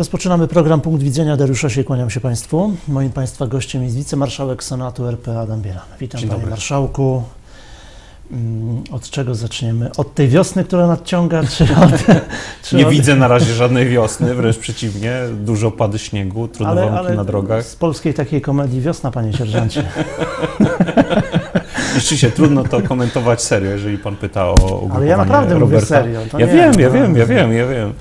Rozpoczynamy program Punkt Widzenia. Dariusza się kłaniam się Państwu. Moim Państwa gościem jest wicemarszałek Senatu RP Adam Bielan. Witam Dzień Panie dobry. Marszałku. Mm, Od czego zaczniemy? Od tej wiosny, która nadciąga, czy od... Czy Nie od... widzę na razie żadnej wiosny, wręcz przeciwnie. Dużo opady śniegu, trudne warunki na drogach. z polskiej takiej komedii Wiosna, Panie Sierżancie. Rzeczywiście trudno to komentować serio, jeżeli pan pyta o Ale ja naprawdę mówię Roberta. serio. To Ja nie, wiem, ja no. wiem, ja wiem, ja wiem.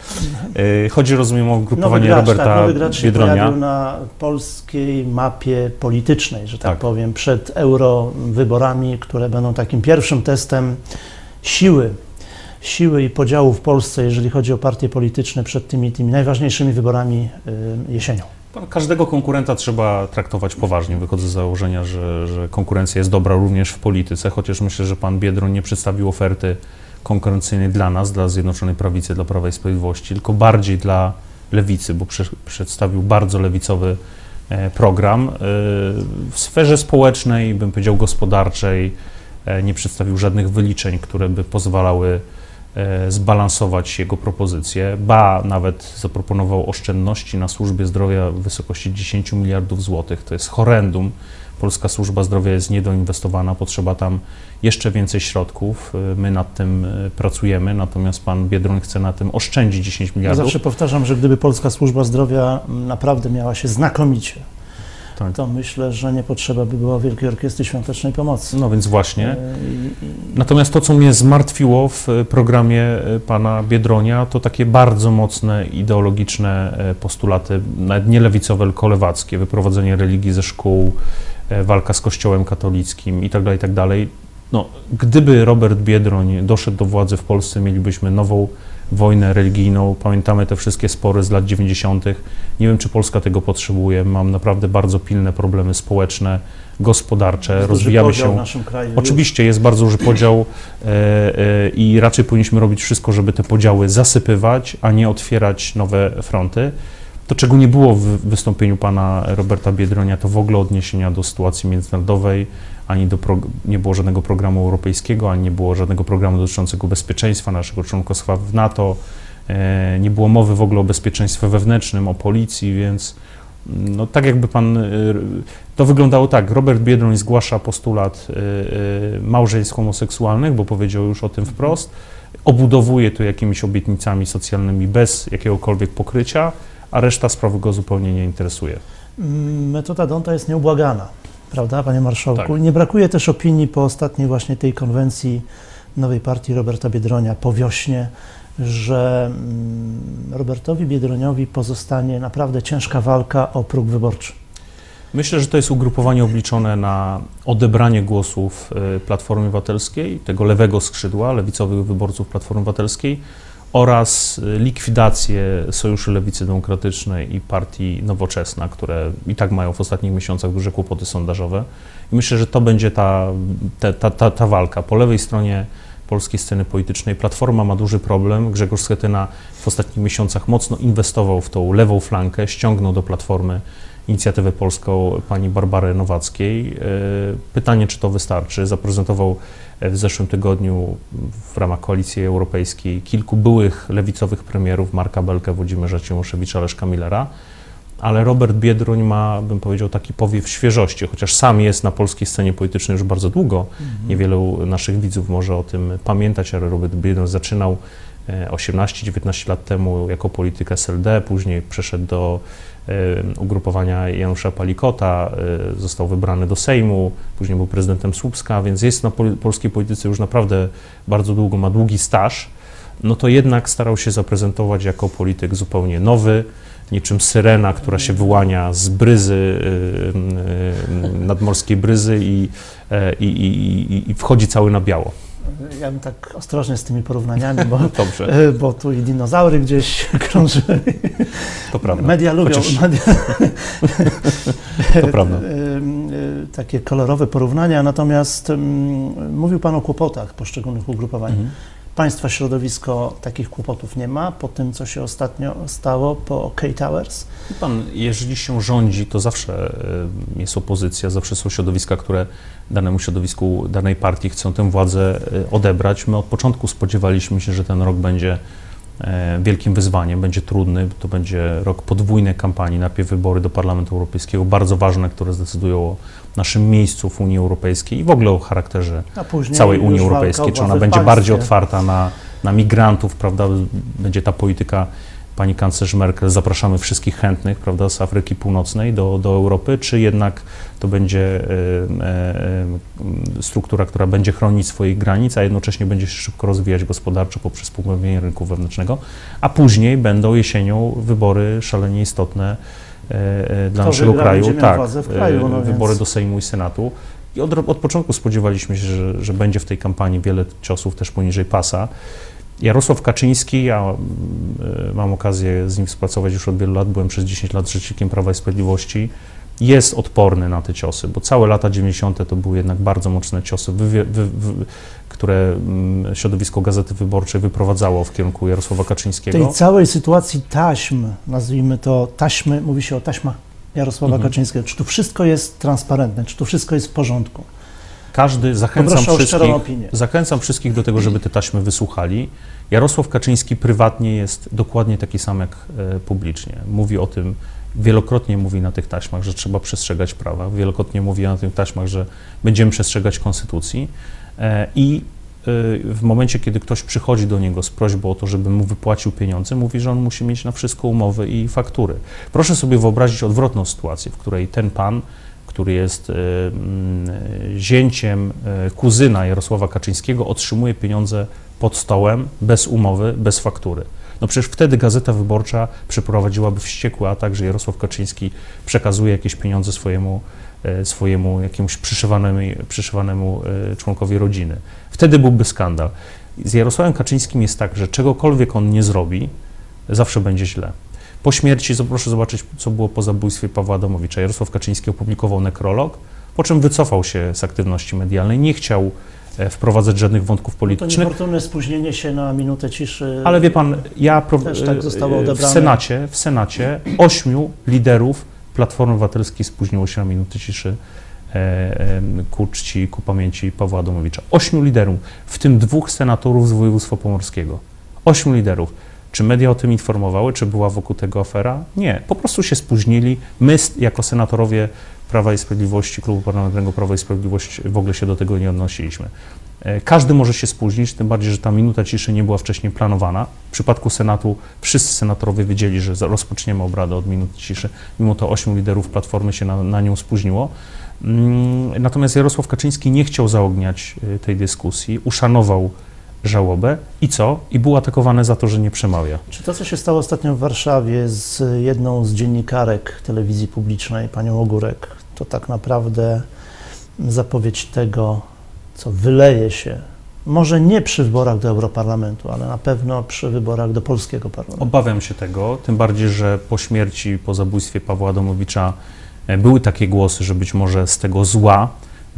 E, Chodzi, rozumiem, o ugrupowanie gracz, Roberta tak, nowy gracz się Biedronia. pojawił na polskiej mapie politycznej, że tak, Tak. powiem, przed eurowyborami, które będą takim pierwszym testem siły, siły i podziału w Polsce, jeżeli chodzi o partie polityczne przed tymi, tymi najważniejszymi wyborami y, jesienią. Każdego konkurenta trzeba traktować poważnie. Wychodzę z założenia, że, że konkurencja jest dobra również w polityce, chociaż myślę, że pan Biedroń nie przedstawił oferty konkurencyjnej dla nas, dla Zjednoczonej Prawicy, dla Prawa i Sprawiedliwości, tylko bardziej dla lewicy, bo prze, przedstawił bardzo lewicowy e, program. E, w sferze społecznej, bym powiedział gospodarczej, e, nie przedstawił żadnych wyliczeń, które by pozwalały zbalansować jego propozycje. Ba, nawet zaproponował oszczędności na służbie zdrowia w wysokości 10 miliardów złotych. To jest horrendum. Polska służba zdrowia jest niedoinwestowana, potrzeba tam jeszcze więcej środków. E, My nad tym e, pracujemy, natomiast pan Biedroń chce na tym oszczędzić 10 Ja miliardów. zawsze powtarzam, że gdyby Polska Służba Zdrowia mm, naprawdę miała się znakomicie, Tak. to myślę, że nie potrzeba by było Wielkiej Orkiestry Świątecznej Pomocy. No więc właśnie. I- Natomiast to, co mnie zmartwiło w e, programie e, pana Biedronia, to takie bardzo mocne ideologiczne e, postulaty, nawet nie lewicowe, tylko lewackie, wyprowadzenie religii ze szkół, e, walka z kościołem katolickim itd., itd. No, gdyby Robert Biedroń doszedł do władzy w Polsce, mielibyśmy nową wojnę religijną. Pamiętamy te wszystkie spory z lat 90. Nie wiem, czy Polska tego potrzebuje. Mam naprawdę bardzo pilne problemy społeczne, gospodarcze. duży Rozwijamy się w naszym kraju. Oczywiście jest bardzo duży podział e, e, i raczej powinniśmy robić wszystko, żeby te podziały zasypywać, a nie otwierać nowe fronty. To, czego nie było w wystąpieniu pana Roberta Biedronia, to w ogóle odniesienia do sytuacji międzynarodowej, ani do nie było żadnego programu europejskiego, ani nie było żadnego programu dotyczącego bezpieczeństwa naszego członkostwa w NATO. E, Nie było mowy w ogóle o bezpieczeństwie wewnętrznym, o policji, więc mm, no, tak jakby pan e, to wyglądało tak. Robert Biedroń zgłasza postulat y, małżeństw homoseksualnych, bo powiedział już o tym wprost. Obudowuje to jakimiś obietnicami socjalnymi bez jakiegokolwiek pokrycia, a reszta sprawy go zupełnie nie interesuje. Mm, Metoda Donta jest nieubłagana, prawda, panie marszałku? Tak. Nie brakuje też opinii po ostatniej właśnie tej konwencji nowej partii Roberta Biedronia po wiośnie, że mm, Robertowi Biedroniowi pozostanie naprawdę ciężka walka o próg wyborczy. Myślę, że to jest ugrupowanie obliczone na odebranie głosów y, Platformy Obywatelskiej, tego lewego skrzydła, lewicowych wyborców Platformy Obywatelskiej oraz likwidację Sojuszu Lewicy Demokratycznej i Partii Nowoczesna, które i tak mają w ostatnich miesiącach duże kłopoty sondażowe. I myślę, że to będzie ta, ta, ta, ta walka. Po lewej stronie polskiej sceny politycznej Platforma ma duży problem. Grzegorz Schetyna w ostatnich miesiącach mocno inwestował w tą lewą flankę, ściągnął do Platformy inicjatywę polską pani Barbary Nowackiej. E, Pytanie, czy to wystarczy. Zaprezentował w zeszłym tygodniu w ramach Koalicji Europejskiej kilku byłych lewicowych premierów, Marka Belkę, Włodzimierza Cimoszewicza, Leszka Millera, ale Robert Biedroń ma, bym powiedział, taki powiew świeżości, chociaż sam jest na polskiej scenie politycznej już bardzo długo. Niewielu naszych widzów może o tym pamiętać, ale Robert Biedroń zaczynał e, 18-19 lat temu jako polityk SLD, później przeszedł do e, ugrupowania Janusza Palikota, e, został wybrany do Sejmu, później był prezydentem Słupska, więc jest na pol- polskiej polityce już naprawdę bardzo długo, ma długi staż, no to jednak starał się zaprezentować jako polityk zupełnie nowy, niczym syrena, która się wyłania z bryzy, y, y, nadmorskiej bryzy i, i, i, i wchodzi cały na biało. Ja bym tak ostrożnie z tymi porównaniami, bo, Dobrze, e, bo tu i dinozaury gdzieś krążyły. to prawda. Media lubią. Chociaż- Media, To prawda. e, e, takie kolorowe porównania, natomiast mm, mówił Pan o kłopotach poszczególnych ugrupowań. Mhm. Państwa środowisko takich kłopotów nie ma po tym, co się ostatnio stało po K Towers. Pan, jeżeli się rządzi, to zawsze y, jest opozycja, zawsze są środowiska, które danemu środowisku, danej partii chcą tę władzę y, odebrać. My od początku spodziewaliśmy się, że ten rok będzie e, wielkim wyzwaniem, będzie trudny, to będzie rok podwójnej kampanii, najpierw wybory do Parlamentu Europejskiego, bardzo ważne, które zdecydują o naszym miejscu w Unii Europejskiej i w ogóle o charakterze całej Unii Europejskiej, czy ona będzie bardziej otwarta na, na migrantów, prawda, będzie ta polityka pani kanclerz Merkel, zapraszamy wszystkich chętnych prawda, z Afryki Północnej do, do Europy, czy jednak to będzie e, e, struktura, która będzie chronić swoich granic, a jednocześnie będzie się szybko rozwijać gospodarczo poprzez pogłębienie rynku wewnętrznego, a później będą jesienią wybory szalenie istotne e, dla Kto naszego kraju. Tak, kraju, no wybory więc- do Sejmu i Senatu. I od, od początku spodziewaliśmy się, że, że będzie w tej kampanii wiele ciosów też poniżej pasa. Jarosław Kaczyński, ja mm, e, mam okazję z nim współpracować już od wielu lat, byłem przez 10 lat rzecznikiem Prawa i Sprawiedliwości, jest odporny na te ciosy, bo całe lata 90. to były jednak bardzo mocne ciosy, wywie, wy, wy, które mm, środowisko Gazety Wyborczej wyprowadzało w kierunku Jarosława W Kaczyńskiego. tej całej sytuacji taśm, nazwijmy to taśmy, mówi się o taśmach Jarosława Mhm. Kaczyńskiego. Czy tu wszystko jest transparentne, czy tu wszystko jest w porządku? Każdy, zachęcam wszystkich, zachęcam wszystkich do tego, żeby te taśmy wysłuchali. Jarosław Kaczyński prywatnie jest dokładnie taki sam jak e, publicznie. Mówi o tym, wielokrotnie mówi na tych taśmach, że trzeba przestrzegać prawa, wielokrotnie mówi na tych taśmach, że będziemy przestrzegać konstytucji e, i e, w momencie, kiedy ktoś przychodzi do niego z prośbą o to, żeby mu wypłacił pieniądze, mówi, że on musi mieć na wszystko umowy i faktury. Proszę sobie wyobrazić odwrotną sytuację, w której ten pan, który jest e, mm, zięciem e, kuzyna Jarosława Kaczyńskiego, otrzymuje pieniądze pod stołem, bez umowy, bez faktury. No przecież wtedy Gazeta Wyborcza przeprowadziłaby wściekły atak, że Jarosław Kaczyński przekazuje jakieś pieniądze swojemu, e, swojemu jakiemuś przyszywanemu, przyszywanemu e, członkowi rodziny. Wtedy byłby skandal. Z Jarosławem Kaczyńskim jest tak, że czegokolwiek on nie zrobi, zawsze będzie źle. Po śmierci, proszę zobaczyć, co było po zabójstwie Pawła Adamowicza. Jarosław Kaczyński opublikował nekrolog, po czym wycofał się z aktywności medialnej, nie chciał e, wprowadzać żadnych wątków To politycznych. niefortunne spóźnienie się na minutę ciszy. Ale wie pan, ja pro, tak zostało w odebrane. Senacie, w Senacie ośmiu liderów Platformy Obywatelskiej spóźniło się na minuty ciszy e, e, ku czci, ku pamięci Pawła Adamowicza. Ośmiu liderów, w tym dwóch senatorów z województwa pomorskiego. Ośmiu liderów. Czy media o tym informowały, czy była wokół tego afera? Nie, po prostu się spóźnili. My jako senatorowie Prawa i Sprawiedliwości, Klubu Parlamentarnego Prawa i Sprawiedliwość w ogóle się do tego nie odnosiliśmy. E, Każdy może się spóźnić, tym bardziej, że ta minuta ciszy nie była wcześniej planowana. W przypadku Senatu wszyscy senatorowie wiedzieli, że rozpoczniemy obradę od minuty ciszy, mimo to ośmiu liderów Platformy się na, na nią spóźniło. Mm, Natomiast Jarosław Kaczyński nie chciał zaogniać y, tej dyskusji, uszanował żałobę i co? I był atakowany za to, że nie przemawia. Czy to, co się stało ostatnio w Warszawie z jedną z dziennikarek telewizji publicznej, panią Ogórek, to tak naprawdę zapowiedź tego, co wyleje się, może nie przy wyborach do Europarlamentu, ale na pewno przy wyborach do polskiego parlamentu. Obawiam się tego, tym bardziej, że po śmierci, po zabójstwie Pawła Adamowicza e, były takie głosy, że być może z tego zła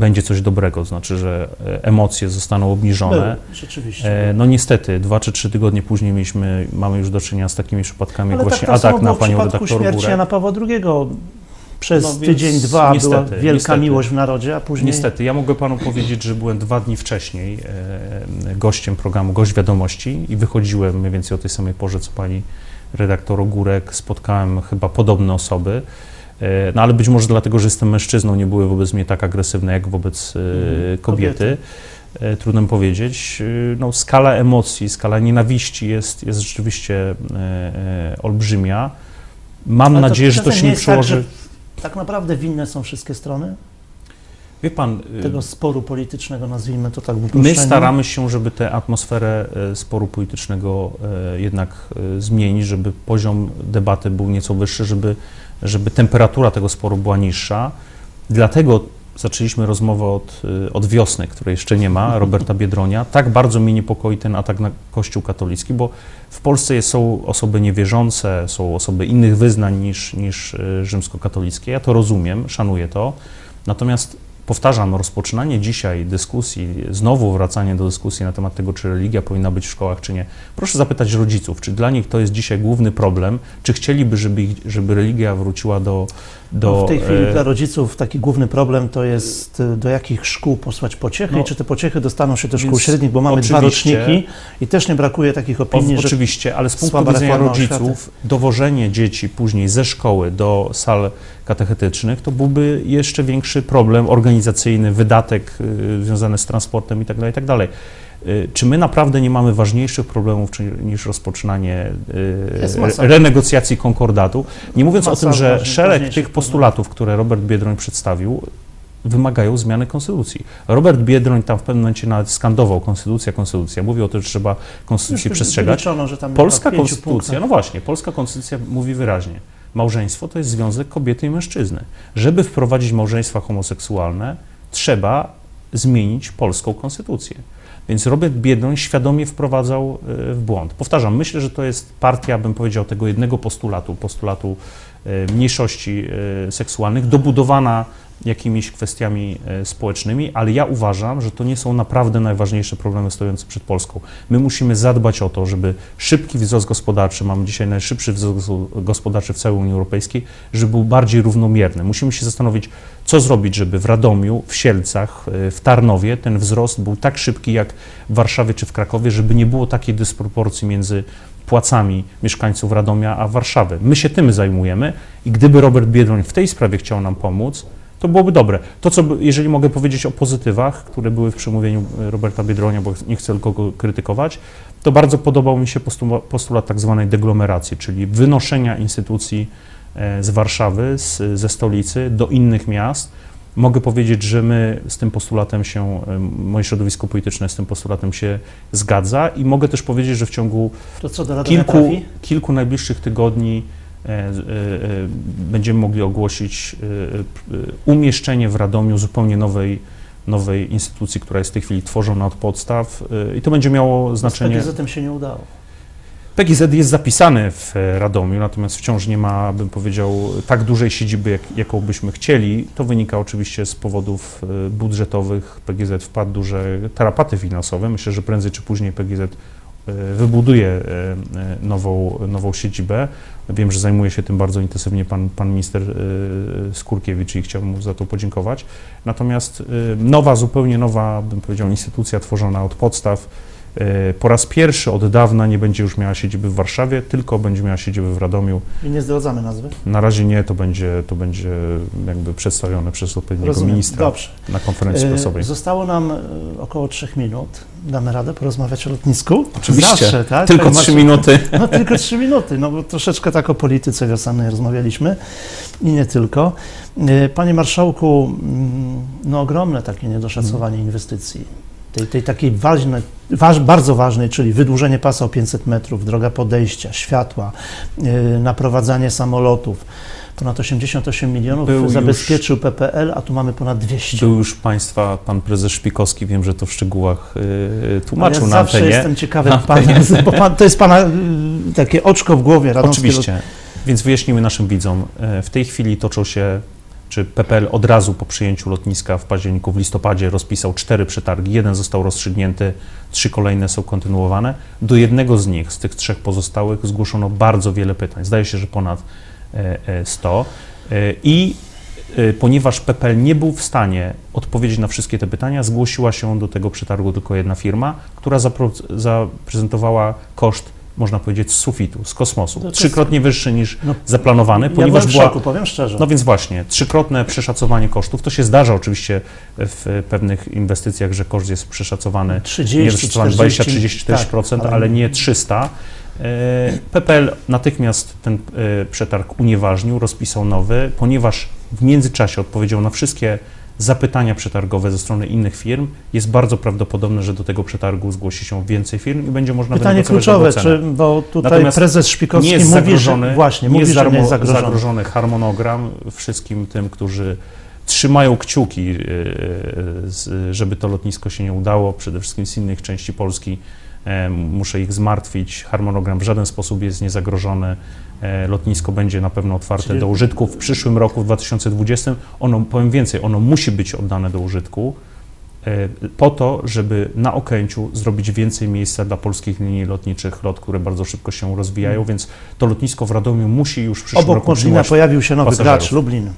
będzie coś dobrego, to znaczy, że e, emocje zostaną obniżone. Były, rzeczywiście. E, No niestety, dwa czy trzy tygodnie później mieliśmy, mamy już do czynienia z takimi przypadkami, jak Ale właśnie tak samo atak na panią redaktor śmierci Górek. Jana Pawła II. Przez No tydzień, dwa była niestety, wielka niestety. miłość w narodzie, a później... Niestety, ja mogę panu powiedzieć, że byłem dwa dni wcześniej e, gościem programu Gość Wiadomości i wychodziłem mniej więcej o tej samej porze, co pani redaktor Ogórek. Spotkałem chyba podobne osoby, no ale być może dlatego, że jestem mężczyzną, nie były wobec mnie tak agresywne jak wobec e, Mhm, kobiety. E, Trudno powiedzieć. E, No, skala emocji, skala nienawiści jest, jest rzeczywiście e, e, olbrzymia. Mam Ale to nadzieję, że to się nie tak, przełoży. że Tak naprawdę winne są wszystkie strony Wie pan, e, tego sporu politycznego, nazwijmy to tak w My uproszczeniu. staramy się, żeby tę atmosferę e, sporu politycznego e, jednak zmienić, żeby poziom debaty był nieco wyższy, żeby, żeby temperatura tego sporu była niższa. Dlatego zaczęliśmy rozmowę od, od wiosny, której jeszcze nie ma, Roberta Biedronia. Tak bardzo mnie niepokoi ten atak na Kościół katolicki, bo w Polsce jest- są osoby niewierzące, są osoby innych wyznań niż, niż rzymskokatolickie. Ja to rozumiem, szanuję to. Natomiast powtarzam, rozpoczynanie dzisiaj dyskusji, znowu wracanie do dyskusji na temat tego, czy religia powinna być w szkołach, czy nie. Proszę zapytać rodziców, czy dla nich to jest dzisiaj główny problem, czy chcieliby, żeby, żeby religia wróciła do. Do No w tej chwili e, dla rodziców taki główny problem to jest y, do jakich szkół posłać pociechy No, i czy te pociechy dostaną się do szkół średnich, bo mamy dwa roczniki i też nie brakuje takich O, opinii, że oczywiście, ale z punktu widzenia rodziców, dowożenie dzieci później ze szkoły do sal katechetycznych to byłby jeszcze większy problem organizacyjny, wydatek y, związany z transportem itd. itd. Y, Czy my naprawdę nie mamy ważniejszych problemów niż rozpoczynanie y, renegocjacji konkordatu? Nie mówiąc Masa o tym, że szereg tych postulatów, które Robert Biedroń przedstawił, wymagają zmiany konstytucji. Robert Biedroń tam w pewnym momencie nawet skandował konstytucja, konstytucja. Mówił o tym, że trzeba konstytucji już przestrzegać. Polska konstytucja, punktach. no właśnie, polska konstytucja mówi wyraźnie, małżeństwo to jest związek kobiety i mężczyzny. Żeby wprowadzić małżeństwa homoseksualne, trzeba zmienić polską konstytucję. Więc Robert Biedroń świadomie wprowadzał e, w błąd. Powtarzam, myślę, że to jest partia, bym powiedział, tego jednego postulatu, postulatu e, mniejszości e, seksualnych, dobudowana jakimiś kwestiami e, społecznymi, ale ja uważam, że to nie są naprawdę najważniejsze problemy stojące przed Polską. My musimy zadbać o to, żeby szybki wzrost gospodarczy, mamy dzisiaj najszybszy wzrost gospodarczy w całej Unii Europejskiej, żeby był bardziej równomierny. Musimy się zastanowić, co zrobić, żeby w Radomiu, w Sielcach, e, w Tarnowie ten wzrost był tak szybki jak w Warszawie czy w Krakowie, żeby nie było takiej dysproporcji między płacami mieszkańców Radomia a Warszawy. My się tym zajmujemy i gdyby Robert Biedroń w tej sprawie chciał nam pomóc, to byłoby dobre. To, co, jeżeli mogę powiedzieć o pozytywach, które były w przemówieniu e, Roberta Biedronia, bo nie chcę tylko go krytykować, to bardzo podobał mi się postula- postulat tak zwanej deglomeracji, czyli wynoszenia instytucji e, z Warszawy, z, ze stolicy do innych miast. Mogę powiedzieć, że my z tym postulatem się, e, moje środowisko polityczne z tym postulatem się zgadza i mogę też powiedzieć, że w ciągu kilku, trafi? kilku najbliższych tygodni będziemy mogli ogłosić e, e, umieszczenie w Radomiu zupełnie nowej, nowej instytucji, która jest w tej chwili tworzona od podstaw e, i to będzie miało Z znaczenie. PGZ-em się nie udało. PGZ jest zapisany w e, Radomiu, natomiast wciąż nie ma, bym powiedział, tak dużej siedziby, jak, jaką byśmy chcieli. To wynika oczywiście z powodów e, budżetowych. PGZ wpadł duże tarapaty finansowe. Myślę, że prędzej czy później PGZ e, wybuduje e, e, nową, nową siedzibę. Wiem, że zajmuje się tym bardzo intensywnie pan, pan minister e, Skurkiewicz i chciałbym mu za to podziękować. Natomiast e, nowa, zupełnie nowa, bym powiedział, instytucja tworzona od podstaw, E, Po raz pierwszy od dawna nie będzie już miała siedziby w Warszawie, tylko będzie miała siedzibę w Radomiu. I nie zdradzamy nazwy. Na razie nie, to będzie, to będzie jakby przedstawione przez odpowiedniego Rozumiem. ministra Dobrze. na konferencji E, prasowej. Zostało nam e, około trzech minut. Damy radę porozmawiać o lotnisku? Oczywiście. Zawsze, tak? Tylko Panie trzy minuty. No tylko trzy minuty, no bo troszeczkę tak o polityce wiosennej rozmawialiśmy i nie tylko. E, Panie Marszałku, mm, no ogromne takie niedoszacowanie inwestycji. Tej, tej takiej ważnej, waż, bardzo ważnej, czyli wydłużenie pasa o 500 metrów, droga podejścia, światła, e, naprowadzanie samolotów. Ponad 88 milionów Był już- zabezpieczył PPL, a tu mamy ponad 200. Był już Państwa pan prezes Szpikowski, wiem, że to w szczegółach y, tłumaczył ja na zawsze antenie. jestem ciekawy Na pana, bo pan, to jest pana y, takie oczko w głowie. radomskie Oczywiście. Więc wyjaśnimy naszym widzom. E, W tej chwili toczą się, czy PPL od razu po przyjęciu lotniska w październiku, w listopadzie rozpisał cztery przetargi. Jeden został rozstrzygnięty, trzy kolejne są kontynuowane. Do jednego z nich, z tych trzech pozostałych, zgłoszono bardzo wiele pytań. Zdaje się, że ponad e, e, 100. E, I e, ponieważ PPL nie był w stanie odpowiedzieć na wszystkie te pytania, zgłosiła się do tego przetargu tylko jedna firma, która zaprezentowała koszt, można powiedzieć, z sufitu, z kosmosu. To jest- Trzykrotnie wyższy niż No, zaplanowany, Ja ponieważ była. szoku, powiem szczerze. No więc właśnie, trzykrotne przeszacowanie kosztów. To się zdarza oczywiście w pewnych inwestycjach, że koszt jest przeszacowany 30, nie przeszacowany 20, 30, 40%, tak, ale nie 300. E, PPL natychmiast ten e, przetarg unieważnił, rozpisał nowy, ponieważ w międzyczasie odpowiedział na wszystkie zapytania przetargowe ze strony innych firm, jest bardzo prawdopodobne, że do tego przetargu zgłosi się więcej firm i będzie można Pytanie kluczowe, czy, bo tutaj Natomiast prezes Szpikowski nie jest mówi, zagrożony, że właśnie, nie mówi, jest że nie jest zagrożony. zagrożony harmonogram wszystkim tym, którzy trzymają kciuki, yy, z- żeby to lotnisko się nie udało, przede wszystkim z innych części Polski muszę ich zmartwić. Harmonogram w żaden sposób jest niezagrożony. E, Lotnisko będzie na pewno otwarte Czyli- do użytku w przyszłym roku, w 2020. Ono, powiem więcej, ono musi być oddane do użytku e, po to, żeby na Okęciu zrobić więcej miejsca dla polskich linii lotniczych, lot, które bardzo szybko się rozwijają, więc to lotnisko w Radomiu musi już w przyszłym Obok roku Modlina przyjmować pojawił się nowy pasażerów. gracz, Lublin.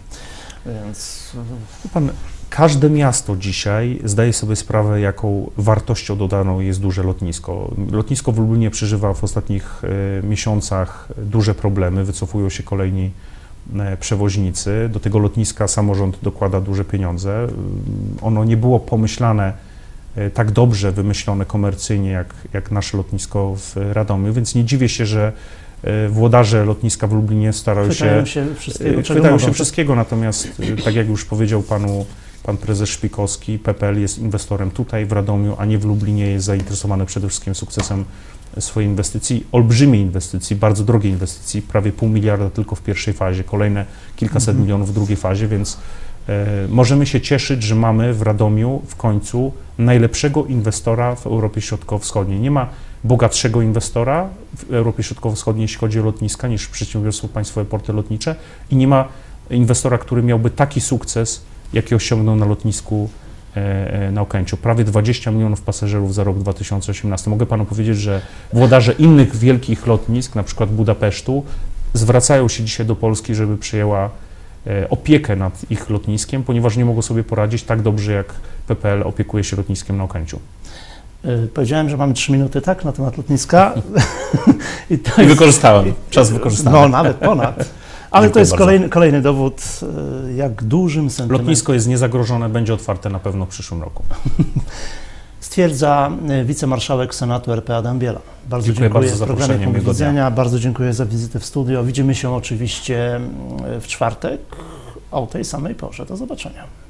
Więc Pan, każde miasto dzisiaj zdaje sobie sprawę, jaką wartością dodaną jest duże lotnisko. Lotnisko w Lublinie przeżywa w ostatnich e, miesiącach duże problemy, wycofują się kolejni e, przewoźnicy. Do tego lotniska samorząd dokłada duże pieniądze. Mm, Ono nie było pomyślane e, tak dobrze wymyślone komercyjnie jak, jak nasze lotnisko w Radomiu, więc nie dziwię się, że włodarze lotniska w Lublinie starają się chwytają się wszystkiego, Y, czego Chwytają się wszystkiego, natomiast y, tak jak już powiedział panu pan prezes Szpikowski, PPL jest inwestorem tutaj w Radomiu, a nie w Lublinie, jest zainteresowany przede wszystkim sukcesem swojej inwestycji, olbrzymiej inwestycji, bardzo drogiej inwestycji, prawie pół miliarda tylko w pierwszej fazie, kolejne kilkaset Mhm. milionów w drugiej fazie, więc e, możemy się cieszyć, że mamy w Radomiu w końcu najlepszego inwestora w Europie Środkowo-Wschodniej. Nie ma bogatszego inwestora w Europie Środkowo-Wschodniej, jeśli chodzi o lotniska, niż przedsiębiorstwo państwowe porty lotnicze i nie ma inwestora, który miałby taki sukces, jaki osiągnął na lotnisku e, e, na Okęciu. Prawie 20 milionów pasażerów za rok 2018. Mogę panu powiedzieć, że włodarze innych wielkich lotnisk, na przykład Budapesztu, zwracają się dzisiaj do Polski, żeby przejęła e, opiekę nad ich lotniskiem, ponieważ nie mogą sobie poradzić tak dobrze, jak PPL opiekuje się lotniskiem na Okęciu. Powiedziałem, że mamy trzy minuty, tak, na temat lotniska. I I jest, wykorzystałem. Czas wykorzystany. no, nawet ponad. Ale to jest kolejny, kolejny dowód, y, jak dużym sentymentem Lotnisko jest niezagrożone, będzie otwarte na pewno w przyszłym roku. stwierdza y, wicemarszałek Senatu RP Adam Biela. Bardzo Dziękuję dziękuję bardzo za zaproszenie, Punkt. Widzenia. Bardzo dziękuję za wizytę w studio. Widzimy się oczywiście y, w czwartek o tej samej porze. Do zobaczenia.